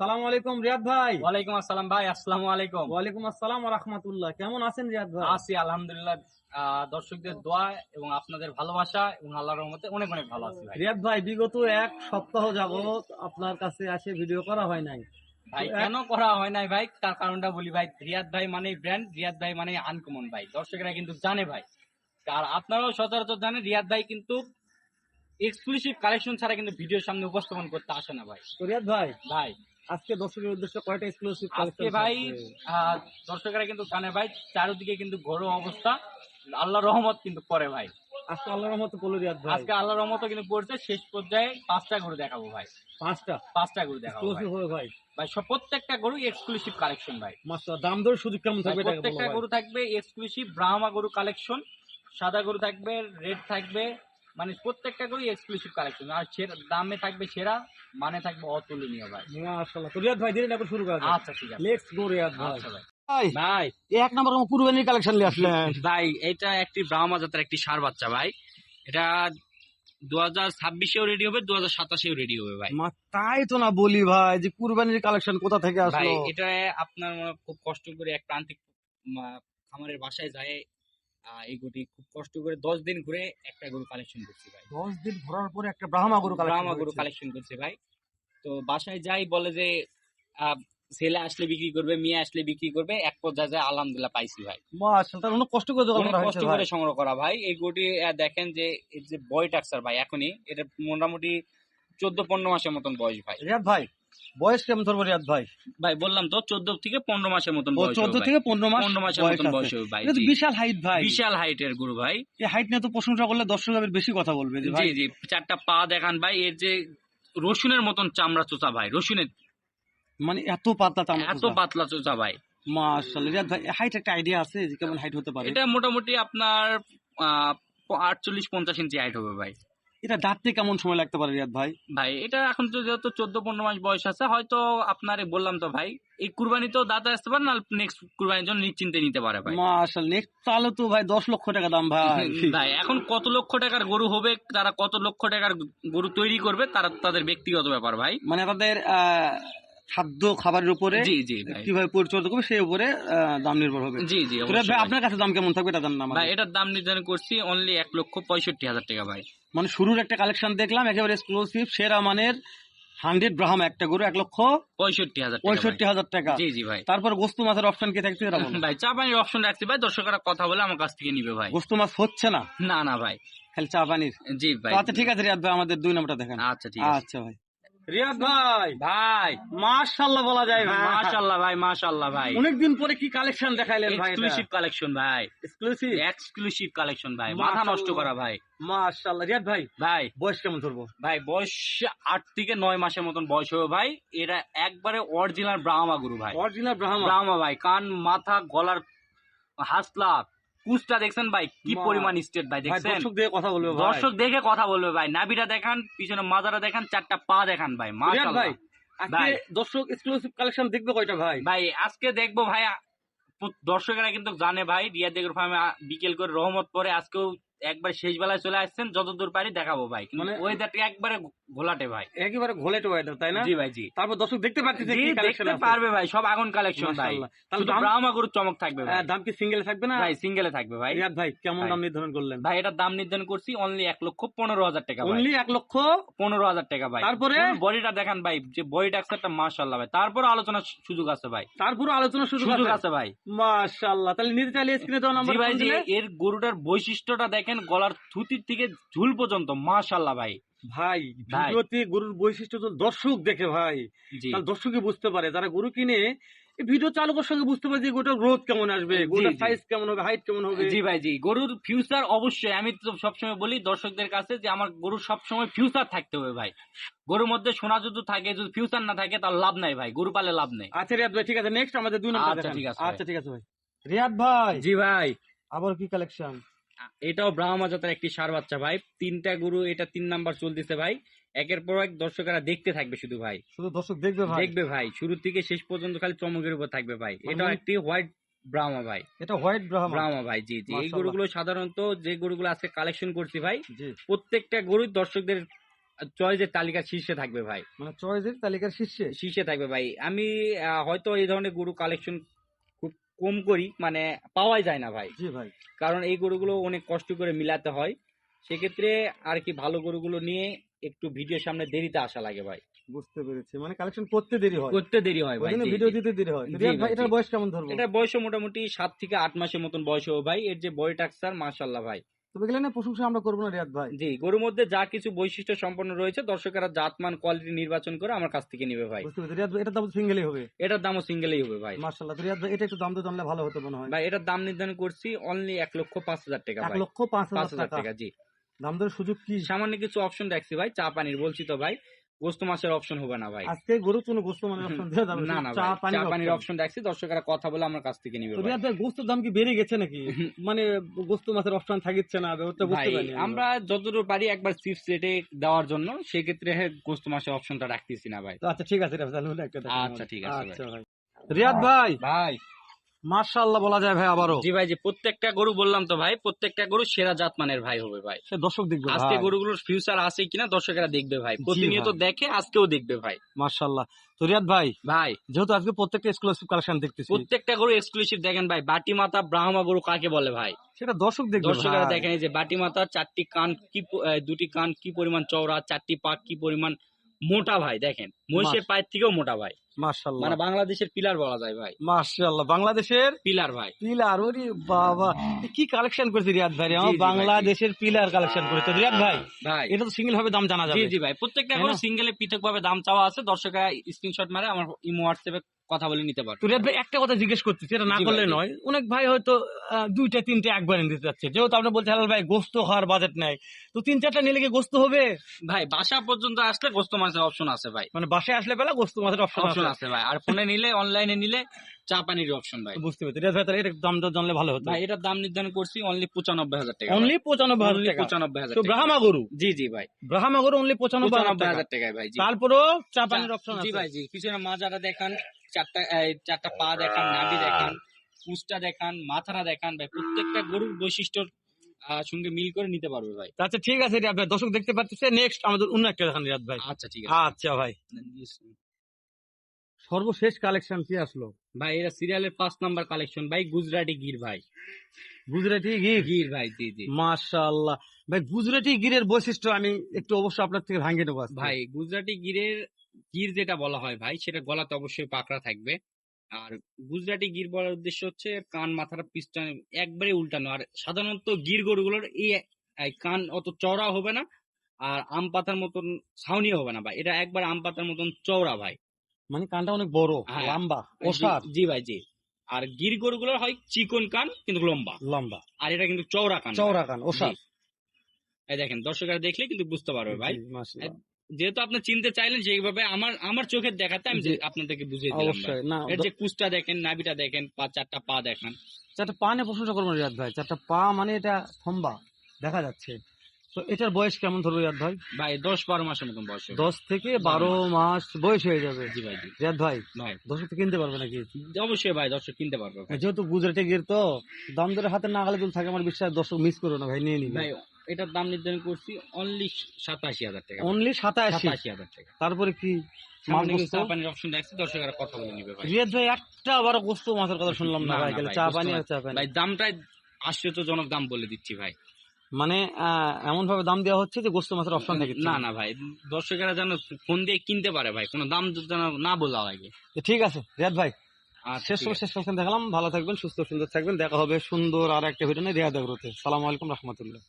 সালাম আলাইকুম রিয়াদ ভাই। ওয়ালাইকুম আসসালাম ভাই আসসালামু আলাইকুম। ওয়ালাইকুম আসসালাম রহমতুল্লাহ। কেমন আছেন রিয়াদ ভাই? আছি আলহামদুলিল্লাহ। দর্শকদের দোয়া এবং আপনাদের ভালোবাসা এবং আল্লাহর রহমতে অনেক অনেক ভালো আছি রিয়াদ ভাই বিগত এক সপ্তাহ যাবত আপনার কাছে আসে ভিডিও করা হয় নাই। ভাই কেন করা হয় নাই ভাই? তার কারণটা বলি ভাই রিয়াদ ভাই মানে ব্র্যান্ড রিয়াদ ভাই মানে আনকমন ভাই। দর্শকরা কিন্তু জানে ভাই। আর আপনারাও সচরাচর জানেন রিয়াদ ভাই কিন্তু এক্সক্লুসিভ কালেকশন ছাড়া কিন্তু ভিডিওর সামনে উপস্থাপন করতে আসে না ভাই। রিয়াদ ভাই ভাই আজকে দর্শকের উদ্দেশ্যে কয়টা এক্সক্লুসিভ আজকে ভাই দর্শকরা কিন্তু জানে ভাই চারিদিকে কিন্তু ঘরোয়া অবস্থা। আল্লাহ রহমত কিন্তু করে ভাই। আজকে আল্লাহর রহমত বলে রিয়াদ ভাই। আজকে আল্লাহ রহমত কিন্তু পড়ছে শেষ পর্যায়ে পাঁচটা গরু দেখাবো ভাই। পাঁচটা? পাঁচটা গরু দেখাবো হবে ভাই। ভাই সব প্রত্যেকটা গরু এক্সক্লুসিভ কালেকশন ভাই। মাস্টার দাম দর সুযোগ কেমন থাকবে প্রত্যেকটা গরু থাকবে এক্সক্লুসিভ ব্রাহ্মা গরু কালেকশন সাদা গরু থাকবে রেড থাকবে মানে প্রত্যেকটা গরু এক্সক্লুসিভ কালেকশন আর সেরা দামে থাকবে সেরা মানে থাকবে অতুলনীয় ভাই। মাশাআল্লাহ। তো রিয়াদ ভাই দিন একবার শুরু করা আচ্ছা ঠিক আছে। লেটস গো রিয়াদ ভাই। আচ্ছা ভাই। ভাই এক নম্বর পূর্বানির কালেকশন নিয়ে আসলেন। ভাই এটা একটি ব্রাহ্মা জাতের একটি সার বাচ্চা ভাই। এটা দু হাজার ছাব্বিশেও রেডি হবে দু হাজার সাতাশেও রেডি হবে ভাই। মা তাই তো না বলি ভাই যে কুরবানির কালেকশন কোথা থেকে আসলো? এটা আপনার মনে খুব কষ্ট করে এক প্রান্তিক খামারের বাসায় যায় এই গরুটি খুব কষ্ট করে দশ দিন ঘুরে একটা গরু কালেকশন করছি ভাই। দশ দিন ঘোরার পরে একটা ব্রাহ্মা গরু ব্রাহ্মা গরু কালেকশন করছে ভাই। তো বাসায় যাই বলে যে ছেলে আসলে বিক্রি করবে মেয়ে আসলে বিক্রি করবে এক পর্যায়ে যায় আলহামদুলিল্লাহ পাইছি ভাই। মাশাআল্লাহ অনেক কষ্ট করে করা কষ্ট করে সংগ্রহ করা ভাই। এই গরুটি দেখেন যে এর যে বয় টাক্সার ভাই এখনই। এটা মোটামুটি চোদ্দ পনেরো মাসের মতন বয়স ভাই। ভাই বয়স কেমন ধরবো রিয়াদ ভাই? ভাই বললাম তো চোদ্দ থেকে পনেরো মাসের মতন চোদ্দ থেকে পনেরো মাস পনেরো মাসের মতন বয়স হবে ভাই। বিশাল হাইট ভাই। বিশাল হাইটের গরু ভাই। এই হাইট নিয়ে তো প্রশংসা করলে দর্শক বেশি কথা বলবে জি জি চারটা পা দেখান ভাই এর যে রসুনের মতন চামড়া চোচা ভাই রসুনের। মানে এত পাতলা চামড়া এত পাতলা চোচা ভাই। মাশাআল্লাহ রিয়াদ ভাই হাইট একটা আইডিয়া আছে যে কেমন হাইট হতে পারে? এটা মোটামুটি আপনার আটচল্লিশ পঞ্চাশ ইঞ্চি হাইট হবে ভাই। এটা দাঁততে কেমন সময় লাগতে পারে রিয়াদ ভাই? ভাই এটা এখন তো যেহেতু চোদ্দ পনেরো মাস বয়স আছে হয়তো আপনার বললাম তো ভাই এই কুরবানি তো দাদা আসতে পারে না নেক্সট কুরবানির জন্য নিশ্চিন্তে নিতে পারে ভাই। মাশাল নেক্সট তাহলে তো ভাই দশ লক্ষ টাকা দাম ভাই। ভাই এখন কত লক্ষ টাকার গরু হবে তারা কত লক্ষ টাকার গরু তৈরি করবে তারা তাদের ব্যক্তিগত ব্যাপার ভাই। মানে তাদের আহ, খাদ্য খাবারের উপরে জি জি কীভাবে পরিচর্যা করবে সেই উপরে দাম নির্ভর হবে। জি জি। আপনার কাছে দাম কেমন থাকবে? এটা জানেন না ভাই এটার দাম নির্ধারণ করছি অনলি এক লক্ষ পঁয়ষট্টি হাজার টাকা ভাই। মানে শুরুর একটা কালেকশন দেখলাম একেবারে এক্সক্লুসিভ সেরা মানের হান্ড্রেড ব্রাহাম একটা গরু এক লক্ষ পঁয়ষট্টি হাজার পঁয়ষট্টি হাজার টাকা। জি জি ভাই। তারপর গোস্ত মাছের অপশন কি থাকছে। ভাই চা পানির অপশন রাখছি ভাই দর্শকরা কথা বলে আমার কাছ থেকে নিবে ভাই। গোস্ত মাছ হচ্ছে না? না না ভাই। খালি চা পানির। জি ভাই। আচ্ছা ঠিক আছে রিয়াদ ভাই আমাদের দুই নম্বরটা দেখেন। আচ্ছা ঠিক আছে। আচ্ছা ভাই। রিয়াদ ভাই। ভাই। মাশাআল্লাহ বলা যায় ভাই। মাশাআল্লাহ ভাই মাশাআল্লাহ ভাই। অনেকদিন পরে কি কালেকশন দেখাইলেন ভাই এক্সক্লুসিভ কালেকশন ভাই। এক্সক্লুসিভ এক্সক্লুসিভ কালেকশন ভাই। মাথা নষ্ট করা ভাই। মাশাআল্লাহ রিয়াদ ভাই ভাই। বয়স কেমন ধরবো? ভাই বয়স আট থেকে নয় মাসের মতন বয়স হবে ভাই। এটা একবারে অরিজিনাল ব্রাহ্মা গুরু ভাই। অরিজিনাল ব্রাহ্মা ব্রাহ্মা ভাই। কান মাথা গলার হাসলা কুচটা দেখছেন ভাই? কি পরিমাণ স্টেট ভাই দেখছেন? দর্শক দিয়ে কথা বলবে দর্শক দেখে কথা বলবে ভাই। নাবিটা দেখান পিছনে মাজারা দেখান চারটা পা দেখান ভাই ভাই আজকে দর্শক এক্সক্লুসিভ কালেকশন দেখবে কয়টা ভাই? ভাই আজকে দেখব ভাই দর্শকেরা কিন্তু জানে ভাই রিয়া দেগর ফার্মে বিকেল করে রহমত পরে আজকেও একবার শেষ বেলায় চলে আসছেন যতদূর পারি দেখাবো ভাই। কিন্তু মানে- ওয়েদারটা একবারে ঘোলাটে ভাই। একেবারে ঘোলে টোয়াইটা তাই না? জি ভাই জি। তারপর দর্শক দেখতে পাচ্ছে যে কি কালেকশন দেখতে পারবে ভাই সব আগুন কালেকশন ভাই। তাহলে ব্রাহ্মা গরুর চমক থাকবে ভাই। দাম কি সিঙ্গেল থাকবে না? ভাই সিঙ্গেলে থাকবে ভাই। রিয়াদ ভাই কেমন দাম নির্ধারণ করলেন? ভাই এটার দাম নির্ধারণ করছি অনলি এক লক্ষ পনেরো হাজার টাকা অনলি এক লক্ষ পনেরো হাজার টাকা ভাই। তারপরে? বডিটা দেখান ভাই যে বডি টাক্সারটা মাশাল্লাহ ভাই। তারপরে আলোচনার সুযোগ আছে ভাই। তারপরে আলোচনা সুযোগ আছে? ভাই। মাশাআল্লাহ তাহলে নিতে চাইলে স্ক্রিনে দেওয়া নাম্বার ভাই এর গরুটার বৈশিষ্ট্যটা দেখেন গলার থুতির থেকে ঝুল পর্যন্ত মাশাল্লাহ ভাই। ভাই। ভিডিওতে গরুর বৈশিষ্ট্য তো দর্শক দেখে ভাই। তাহলে দর্শকই বুঝতে পারে যারা গরু কিনে ভিডিও চালকের সঙ্গে বুঝতে পারে যে গোটার গ্রোথ কেমন আসবে গোটার জি। সাইজ কেমন হবে হাইট কেমন হবে। জি ভাই জি। গরুর ফিউচার অবশ্যই আমি তো সবসময় বলি দর্শকদের কাছে যে আমার গরুর সবসময় ফিউচার থাকতে হবে ভাই। গরুর মধ্যে সোনা যদি থাকে যদি ফিউচার না থাকে তার লাভ নাই ভাই গরু পালে লাভ নাই। আচ্ছা রিয়াদ ভাই ঠিক আছে নেক্সট আমাদের দুই নম্বর আচ্ছা, ঠিক আছে আচ্ছা ঠিক আছে ভাই। রিয়াদ ভাই! জি ভাই। আবার কি কালেকশন এটাও ব্রাহ্মা জাতের একটি সার বাচ্চা ভাই। তিনটা গরু এটা তিন নাম্বার চলতেছে ভাই। একের পর এক দর্শকেরা দেখতে থাকবে শুধু ভাই। শুধু দর্শক দেখবে ভাই? দেখবে ভাই। শুরু থেকে শেষ পর্যন্ত খালি চমকের উপর থাকবে ভাই। এটা মানে- একটি হোয়াইট ব্রাহ্মা ভাই। এটা হোয়াইট ব্রাহ্মা। ব্রাহ্মা ভাই জি জি। এই গরুগুলো সাধারণত যে গরুগুলো আজকে কালেকশন করছি ভাই প্রত্যেকটা গরু দর্শকদের চয়েসের তালিকার শীর্ষে থাকবে ভাই। মানে চয়েসের তালিকার শীর্ষে? শীর্ষে থাকবে ভাই। আমি হয়তো এই ধরনের গরু কালেকশন কম করি মানে পাওয়াই যায় না ভাই। জি ভাই। কারণ এই গরুগুলো অনেক কষ্ট করে মিলাতে হয়। সেক্ষেত্রে আর কি ভালো গরুগুলো নিয়ে একটু ভিডিও সামনে দেরিতে আসা লাগে ভাই। বুঝতে পেরেছি। মানে কালেকশন করতে দেরি হয়। করতে দেরি হয় ভাই ভিডিও দিতে দেরি হয়। ভাই এটার বয়স কেমন ধরবো? এটা বয়স মোটামুটি সাত থেকে আট মাসের মতন বয়স হবে ভাই। এর যে বডি টাক্সার মাশাল্লাহ ভাই। তবে গেলে না প্রশংসা আমরা করব না রিয়াদ ভাই। জি গরুর মধ্যে যা কিছু বৈশিষ্ট্য সম্পন্ন রয়েছে দর্শকেরা জাতমান কোয়ালিটি নির্বাচন করে আমার কাছ থেকে নেবে ভাই। বুঝতে পেরেছি। রিয়াদ ভাই এটা দাম সিঙ্গেলই হবে। এটার দামও সিঙ্গেলই হবে ভাই। মার্শাল্লাহ রিয়াদ ভাই এটা একটু দাম তো জানলে ভালো হতো মনে হয়। ভাই এটার দাম নির্ধারণ করছি অনলি এক লক্ষ পাঁচ হাজার টাকা এক ভাই। লক্ষ পাঁচ পাঁচ হাজার টাকা। জি। দাম দরের সুযোগ কি? সামান্য কিছু অপশন দেখছি ভাই চা পানির বলছি তো ভাই। গোস্ত মাছের অপশন হবে না ভাই। আজকে গরু কোনো গোস্ত মানে অপশন দেওয়া যাবে না না চা পানি চা পানির অপশন রাখছি দর্শকেরা কথা বলে আমার কাছ থেকে নিবে ভাই। রিয়াদ গোস্তের দাম কি বেড়ে গেছে নাকি? মানে গোস্ত মাছের অপশন থাকিচ্ছে না ব্যাপারটা বুঝতে পারি আমরা। যতদূর পারি একবার চিপস রেটে দেওয়ার জন্য সেক্ষেত্রে হ্যাঁ, গোস্ত মাছের অপশনটা রাখতেছি না ভাই। তো আচ্ছা ঠিক আছে তাহলে একটা আচ্ছা, ঠিক আছে আচ্ছা ভাই। রিয়াদ ভাই। ভাই। বলা যায় ভাই আবারও। জি ভাই যে প্রত্যেকটা গরু বললাম তো ভাই প্রত্যেকটা গরু সেরা জাত মানের ভাই হবে ভাই। সে দর্শক দেখবে আজকে গরুগুলোর ফিউচার আছে কিনা দর্শকেরা দেখবে ভাই। প্রতিনিয়ত দেখে আজকেও দেখবে ভাই। তো রিয়াদ ভাই ভাই। যেহেতু আজকে প্রত্যেকটা এক্সক্লুসিভ কালেকশন দেখতেছি। প্রত্যেকটা গরু এক্সক্লুসিভ দেখেন ভাই বাটি মাথা ব্রাহ্মা গরু কাকে বলে ভাই? সেটা দর্শক দেখবে দর্শকেরা দেখেন যে বাটি মাথা চারটি কান কি দুটি কান কি পরিমাণ চওড়া চারটি পাক কি পরিমাণ মোটা ভাই দেখেন। মহিষের পায়ের থেকেও মোটা ভাই। মার্শাল্লাহ মানে বাংলাদেশের পিলার বলা যায় ভাই। মার্শাল্লাহ বাংলাদেশের? পিলার ভাই। পিলার? ওরে বাবা। কি কালেকশন করেছে রিয়াদ ভাই? আমার জি, জি। বাংলাদেশের পিলার কালেকশন করেছে। রিয়াদ ভাই ভাই। এটা তো সিঙ্গেল ভাবে দাম জানা যাবে। জি ভাই। প্রত্যেকটা এখন? সিঙ্গেলে পৃথক ভাবে দাম চাওয়া আছে। দর্শকরা স্ক্রিনশট মারে আমার ইমো হোয়াটসঅ্যাপে কথা বলে নিতে পারবে। ভাই একটা কথা জিজ্ঞেস করতেছি এটা না করলে নয়। অনেক ভাই হয়তো দুইটা তিনটে একবারে নিতে যাচ্ছে। যেহেতু আপনি বলছেন হালাল ভাই গোস্ত খাওয়ার বাজেট নাই। তো তিন চারটা নিলে কি গোস্ত হবে? ভাই বাসা পর্যন্ত আসলে গোস্ত মাছের অপশন আছে ভাই। মানে বাসায় আসলে পেলা গোস্ত মাছের অপশন আছে। ভাই। আর ফোনে নিলে অনলাইনে নিলে চা পানির অপশন ভাই। বুঝতে পেরেছি। রিয়াদ ভাই তাহলে এটা দাম দর জানলে ভালো হতো। ভাই এটার দাম নির্ধারণ করছি অনলি পঁচানব্বই হাজার টাকা অনলি পঁচানব্বই হাজার টাকা। পঁচানব্বই হাজার ব্রাহ্মা গরু? জি জি ভাই। ব্রাহ্মা গরু অনলি পঁচানব্বই হাজার টাকা। টাকায় ভাই তারপরেও চা পানির অপশন জি ভাই জি। পিছনে মাজাটা দেখান। চারটা চারটা পা দেখান নাভি দেখান কুচটা দেখান মাথাটা দেখান ভাই প্রত্যেকটা গরুর বৈশিষ্ট্যর আহ, সঙ্গে মিল করে নিতে পারবে ভাই। আচ্ছা ঠিক আছে রিয়াদ ভাই দর্শক দেখতে পাচ্ছে। নেক্সট আমাদের অন্য একটা দেখান রিয়াদ ভাই। আচ্ছা ঠিক আছে। আচ্ছা ভাই। সর্বশেষ কালেকশন কি আসলো? ভাই এটা সিরিয়ালের পাঁচ নাম্বার কালেকশন ভাই গুজরাটি গির ভাই। গুজরাটি গির? গির ভাই জি জি। মাশাআল্লাহ। ভাই গুজরাটি গিরের বৈশিষ্ট্য আমি একটু অবশ্য আপনার থেকে ভাঙিয়ে নেব। ভাই গুজরাটি গিরের গির যেটা বলা হয় ভাই সেটা গলাতে অবশ্যই পাকড়া থাকবে। আর গুজরাটি গির বলার উদ্দেশ্য হচ্ছে কান মাথার পিছটা একবারে উল্টানো। আর সাধারণত গির গরুগুলোর এই কান অত চওড়া হবে না আর আম পাতার মতন ছাউনি হবে না ভাই। এটা একবার আম পাতার মতন চওড়া ভাই। মানে কানটা অনেক বড় হ্যাঁ। লম্বা ওষার জি ভাই জি। আর গির গরুগুলোর হয় চিকন কান কিন্তু লম্বা। লম্বা। আর এটা কিন্তু চওড়া কান চওড়া কান ওষার এই দেখেন দর্শকরা দেখলে কিন্তু বুঝতে পারবে ভাই। যেহেতু আপনি চিনতে চাইলেন সেইভাবে আমার আমার চোখের দেখাতে আমি আপনাদেরকে বুঝিয়ে দিলাম ভাই। অবশ্যই না এর যে কুচটা দেখেন নাভিটা দেখেন পা চারটা পা দেখেন। চারটা পা নিয়ে প্রশংসা করব রিয়াদ ভাই। চারটা পা মানে এটা থম্বা দেখা যাচ্ছে। তো এটার বয়স কেমন ধরবো রিয়াদ ভাই? ভাই দশ বারো মাসের মতন বয়স দশ থেকে বারো মাস। বয়স হয়ে যাবে। জি ভাই জি। রিয়াদ ভাই ভাই। দর্শক কিনতে পারবে নাকি? অবশ্যই ভাই দর্শক কিনতে পারবে। যেহেতু গুজরাটে গিয়ে তো দাম ধরে হাতে না গেলে থাকে আমার বিশ্বাস দর্শক মিস করো না ভাই নিয়ে নিবে। ভাই এটার দাম নির্ধারণ করছি অনলি সাতাশি হাজার টাকা। অনলি সাতাশি? হাজার টাকা। তারপরে কি সামনে মাছ কিছু গোস্ত? চা পানির অপশন দেখছি দর্শকেরা কথা বলে নিবে ভাই। রিয়াদ ভাই একটা আবার গোস্ত মাছের কথা শুনলাম না না, ভাই না গেলে ভাই, চা পানি আর চা পানি। ভাই দামটাই আশ্চর্যজনক দাম বলে দিচ্ছি ভাই। মানে এমন ভাবে দাম দেওয়া হচ্ছে যে গোস্ত মাছের অপশন থাকে না না ভাই দর্শকেরা যেন ফোন দিয়ে কিনতে পারে ভাই কোনো দাম যেন না বলা লাগে ঠিক আছে রিয়াদ ভাই আর শেষ সময় শেষ দেখালাম ভালো থাকবেন সুস্থ সুন্দর থাকবেন দেখা হবে সুন্দর আর একটা ভিডিও নিয়ে রিয়াদ আগ্রতে সালাম আলাইকুম রহমতুল্লাহ।